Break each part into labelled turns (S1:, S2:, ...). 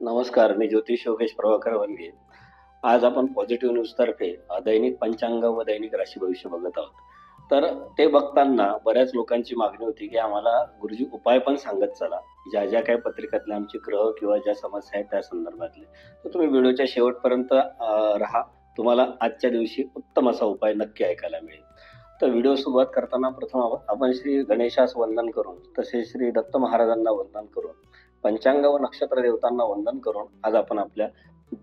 S1: नमस्कार मी ज्योतिष योगेश प्रभाकर वनगे. आज आपण पॉझिटिव्ह न्यूजतर्फे दैनिक पंचांग व दैनिक राशी भविष्य बघत आहोत. तर ते बघताना बऱ्याच लोकांची मागणी होती की आम्हाला गुरुजी उपाय पण सांगत चला. ज्या ज्या काही पत्रिकातले आमचे ग्रह किंवा ज्या समस्या आहेत त्या संदर्भातले. तर तुम्ही व्हिडिओच्या शेवटपर्यंत राहा. तुम्हाला आजच्या दिवशी उत्तम असा उपाय नक्की ऐकायला मिळेल. तर व्हिडिओ सुरुवात करताना प्रथम आपण श्री गणेशास वंदन करून तसेच श्री दत्त महाराजांना वंदन करून पंचांग व नक्षत्र देवतांना वंदन करून आज आपण आपल्या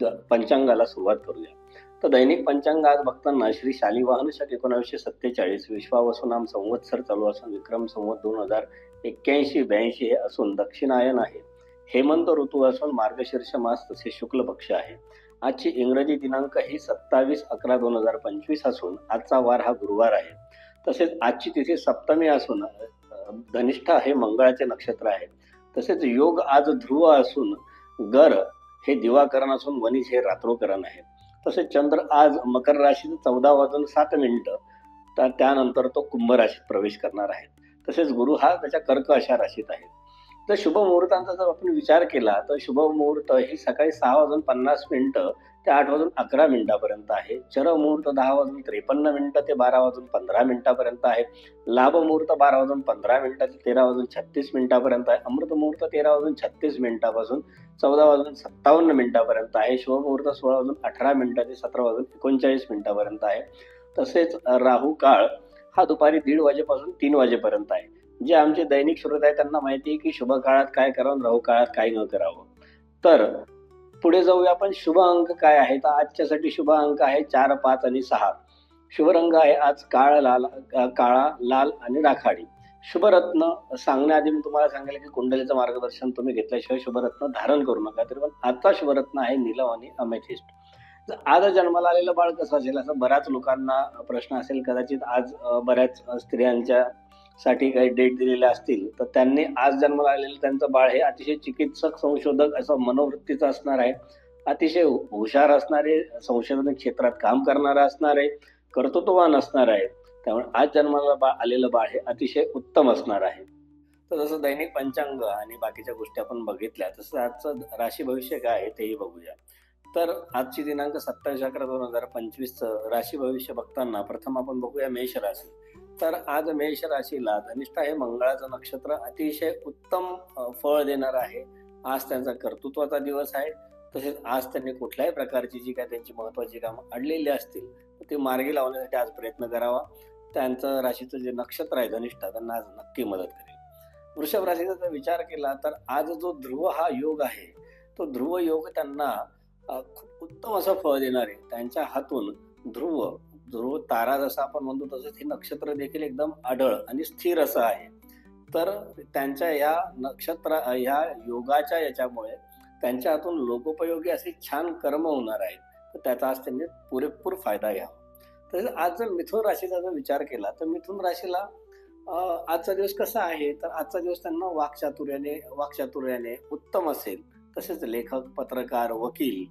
S1: द- पंचांगाला सुरुवात करूया. तर दैनिक पंचांग आज बघताना श्री शालिवाहन शक एकोणावीसशे सत्तेचाळीस विश्वावसू नाम संवत्सर चालू असून विक्रम संवत दोन हजार एक्क्याऐंशी ब्याऐंशी हे असून दक्षिणायन आहे. हेमंत ऋतू असून मार्गशीर्ष मास तसे शुक्ल पक्ष आहे. आजची इंग्रजी दिनांक ही सत्तावीस अकरा दोन हजार पंचवीस असून आजचा वार हा गुरुवार आहे. तसेच आजची तिथी सप्तमी असून धनिष्ठा हे मंगळाचे नक्षत्र आहे. तसेच योग आज ध्रुव असून गर हे दिवाकरण असून वनिज हे रात्रोकरण आहे. तसेच चंद्र आज मकर राशीत चौदा वाजून सात मिनिटं तर त्यानंतर तो कुंभ राशीत प्रवेश करणार आहे. तसेच गुरु हा त्याच्या कर्क अशा राशीत आहे. तर शुभ मुहूर्तांचा जर आपण विचार केला तर शुभ मुहूर्त ही सकाळी सहा वाजून पन्नास मिनिटं ते आठ वाजून अकरा मिनिटापर्यंत आहे. चर मुहूर्त दहा वाजून त्रेपन्न मिनिटं ते बारा वाजून पंधरा मिनिटापर्यंत आहे. लाभ मुहूर्त बारा वाजून पंधरा मिनिटं ते तेरा वाजून छत्तीस मिनिटापर्यंत आहे. अमृत मुहूर्त तेरा वाजून छत्तीस मिनिटापासून चौदा वाजून सत्तावन्न मिनिटापर्यंत आहे. शुभ मुहूर्त सोळा वाजून अठरा मिनिटं ते सतरा वाजून एकोणचाळीस मिनिटापर्यंत आहे. तसेच राहू काळ हा दुपारी दीड वाजेपासून तीन वाजेपर्यंत आहे. जे आमचे दैनिक श्रोत आहे त्यांना माहिती आहे की शुभ काळात काय करावं राहू काळात काय न करावं. तर पुढे जाऊया आपण. शुभ अंक काय आहे तर आजच्यासाठी शुभ अंक आहे चार पाच आणि सहा. शुभ रंग आहे आज काळ लाल काळा लाल आणि राखाडी. शुभरत्न सांगण्याआधी मी तुम्हाला सांगेल की कुंडलीचं मार्गदर्शन तुम्ही घेतल्याशिवाय शुभरत्न धारण करू नका. तरी पण आजचा शुभरत्न आहे निलम आणि अमेथिस्ट. आज जन्माला आलेलं बाळ कसं असेल? असं बऱ्याच लोकांना प्रश्न असेल. कदाचित आज बऱ्याच स्त्रियांच्या साठी काही डेट दिलेल्या असतील तर त्यांनी आज जन्माला आलेलं त्यांचं बाळ हे अतिशय चिकित्सक संशोधक असं मनोवृत्तीचं असणार आहे. अतिशय हुशार असणारे संशोधन क्षेत्रात काम करणारं असणार आहे कर्तृत्ववान असणार आहे. त्यामुळे आज जन्माला बा आलेलं बाळ हे अतिशय उत्तम असणार आहे. तर जसं दैनिक पंचांग आणि बाकीच्या गोष्टी आपण बघितल्या तसं आजचं राशी भविष्य काय आहे तेही बघूया. तर आजची दिनांक सत्तावीस अकरा दोन हजार पंचवीसचं राशी भविष्य बघताना प्रथम आपण बघूया मेष राशी. तर आज मेष राशीला धनिष्ठा हे मंगळाचं नक्षत्र अतिशय उत्तम फळ देणार आहे. आज त्यांचा कर्तृत्वाचा दिवस आहे. तसेच आज त्यांनी कुठल्याही प्रकारची जी काय त्यांची महत्वाची कामं अडलेली असतील ती मार्गी लावण्यासाठी आज प्रयत्न करावा. त्यांचं राशीचं जे नक्षत्र आहे धनिष्ठा त्यांना आज नक्की मदत करेल. वृषभ राशीचा जर विचार केला तर आज जो ध्रुव हा योग आहे तो ध्रुव योग त्यांना खूप उत्तम असं फळ देणार आहे. त्यांच्या हातून ध्रुव ध्रुव तारा जसा आपण म्हणतो तसंच हे नक्षत्र देखील एकदम आढळ आणि स्थिर असं आहे. तर त्यांच्या या नक्षत्र ह्या योगाच्या याच्यामुळे त्यांच्या हातून लोकोपयोगी असे छान कर्म होणार आहेत. तर त्याचा आज त्यांनी पुरेपूर फायदा घ्यावा. तसेच आज जर मिथुन राशीचा जर विचार केला तर मिथुन राशीला आजचा दिवस कसा आहे? तर आजचा दिवस त्यांना वाक्चातुर्याने वाक्चातुर्याने उत्तम असेल. तसेच लेखक पत्रकार वकील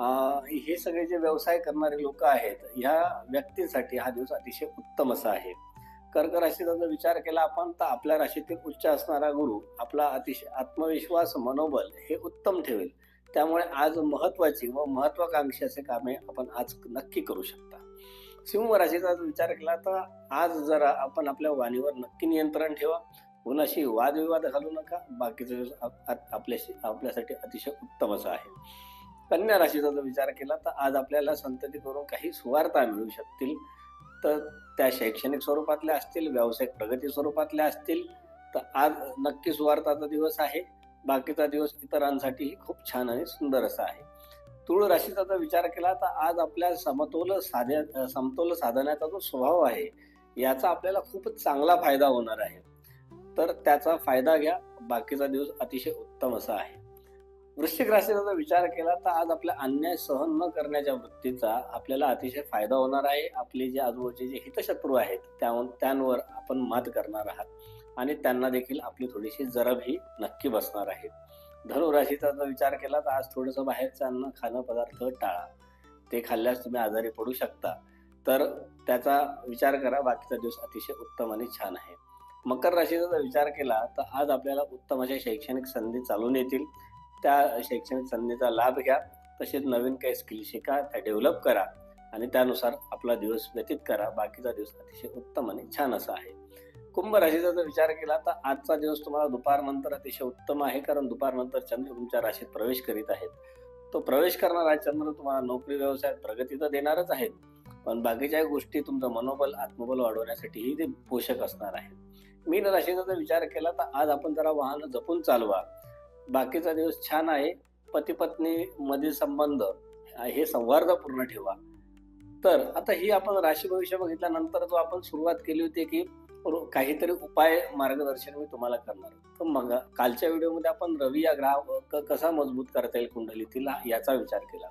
S1: हे सगळे जे व्यवसाय करणारे लोक आहेत ह्या व्यक्तींसाठी हा दिवस अतिशय उत्तम असा आहे. कर्क राशीचा जर विचार केला आपण तर आपल्या राशीतील उच्च असणारा गुरु आपला अतिशय आत्मविश्वास मनोबल हे उत्तम ठेवेल. त्यामुळे आज महत्वाची व महत्वाकांक्षी असे कामे आपण आज नक्की करू शकता. सिंह राशीचा जर विचार केला तर आज जरा आपण आपल्या वाणीवर नक्की नियंत्रण ठेवा. कोणाशी वादविवाद घालू नका. बाकीचे दिवस आप- आपल्याशी आपल्यासाठी अतिशय उत्तम असं आहे. कन्या राशीचा जर विचार केला तर आज आपल्याला संतती करून काही सुवार्ता मिळू शकतील. तर त्या शैक्षणिक स्वरूपातल्या असतील व्यावसायिक प्रगती स्वरूपातल्या असतील तर आज नक्की सुवार्ताचा दिवस आहे. बाकीचा दिवस इतरांसाठीही खूप छान आणि सुंदर असा आहे. तुळ राशीचा जर विचार केला तर आज आपल्या समतोल साध्या समतोल साधण्याचा जो स्वभाव आहे याचा आपल्याला खूपच चांगला फायदा होणार आहे. तर त्याचा फायदा घ्या. बाकीचा दिवस अतिशय उत्तम असा आहे. वृश्चिक राशीचा जर विचार केला तर आज आपल्या अन्याय सहन न करण्याच्या वृत्तीचा आपल्याला अतिशय फायदा होणार आहे. आपले जे आजूबाजूचे जे हितशत्रू आहेत त्या त्यांवर आपण मात करणार आहात. आणि त्यांना देखील आपली थोडीशी जरब ही नक्की बसणार आहे. धनु राशीचा जर विचार केला तर आज थोडंसं बाहेरचं अन्न खाणं पदार्थ टाळा. ते खाल्ल्यास तुम्ही आजारी पडू शकता. तर त्याचा विचार करा बाकीचा दिवस अतिशय उत्तम आणि छान आहे. मकर राशीचा जर विचार केला तर आज आपल्याला उत्तम अशा शैक्षणिक संधी चालून येतील. त्या शैक्षणिक संधीचा लाभ घ्या तसेच नवीन काही स्किल शिका त्या डेव्हलप करा आणि त्यानुसार आपला दिवस व्यतीत करा. बाकीचा दिवस अतिशय उत्तम आणि छान असा आहे. कुंभ राशीचा जर विचार केला तर आजचा दिवस तुम्हाला दुपारनंतर अतिशय उत्तम आहे कारण दुपारनंतर चंद्र तुमच्या राशीत प्रवेश करीत आहेत. तो प्रवेश करणारा चंद्र तुम्हाला नोकरी व्यवसायात प्रगती तर देणारच आहेत. पण बाकीच्या गोष्टी तुमचं मनोबल आत्मबल वाढवण्यासाठीही ते पोषक असणार आहे मीन राशीचा जर विचार केला तर आज आपण जरा वाहन जपून चालवा. बाकीचा दिवस छान आहे. पती पत्नी मधील संबंध हे सौहार्दपूर्ण ठेवा. तर आता ही आपण राशी भविष्य बघितल्यानंतर जो आपण सुरुवात केली होती की काहीतरी उपाय मार्गदर्शन मी तुम्हाला करणार. तर मग कालच्या व्हिडिओमध्ये आपण रवी या ग्रहा क- कसा मजबूत करता येईल कुंडलीतील याचा विचार केला.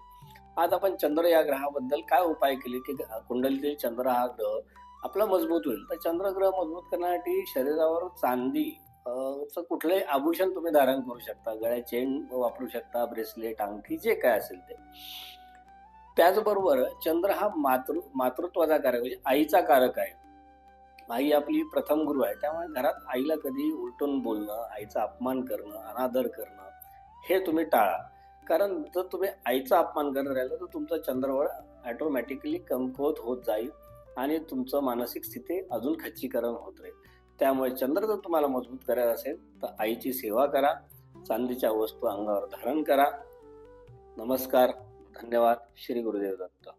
S1: आज आपण चंद्र या ग्रहाबद्दल काय उपाय केले की कुंडलीतील चंद्र हा ग्रह आपला मजबूत होईल. तर चंद्रग्रह मजबूत करण्यासाठी शरीरावर चांदी अं, कुठलंही आभूषण तुम्ही धारण करू शकता गळ्यात चेन वापरू शकता ब्रेसलेट अंगठी जे काय असेल ते. त्याचबरोबर चंद्र हा मातृ मातृत्वाचा कारक म्हणजे आईचा कारक आहे. आई आपली प्रथम गुरु आहे त्यामुळे घरात आईला कधी उलटून बोलणं आईचा अपमान करणं अनादर करणं हे तुम्ही टाळा. कारण जर तुम्ही आईचा अपमान करत राहिला तर तुमचं चंद्रवळ ऑटोमॅटिकली कमकुवत होत जाईल आणि तुमचं मानसिक स्थिती अजून खच्चीकरण होत राहील. त्यामुळे चंद्र जर तुम्हाला मजबूत करायचं असेल तर आईची सेवा करा चांदीच्या वस्तू अंगावर धारण करा. नमस्कार धन्यवाद. श्री गुरुदेव दत्त.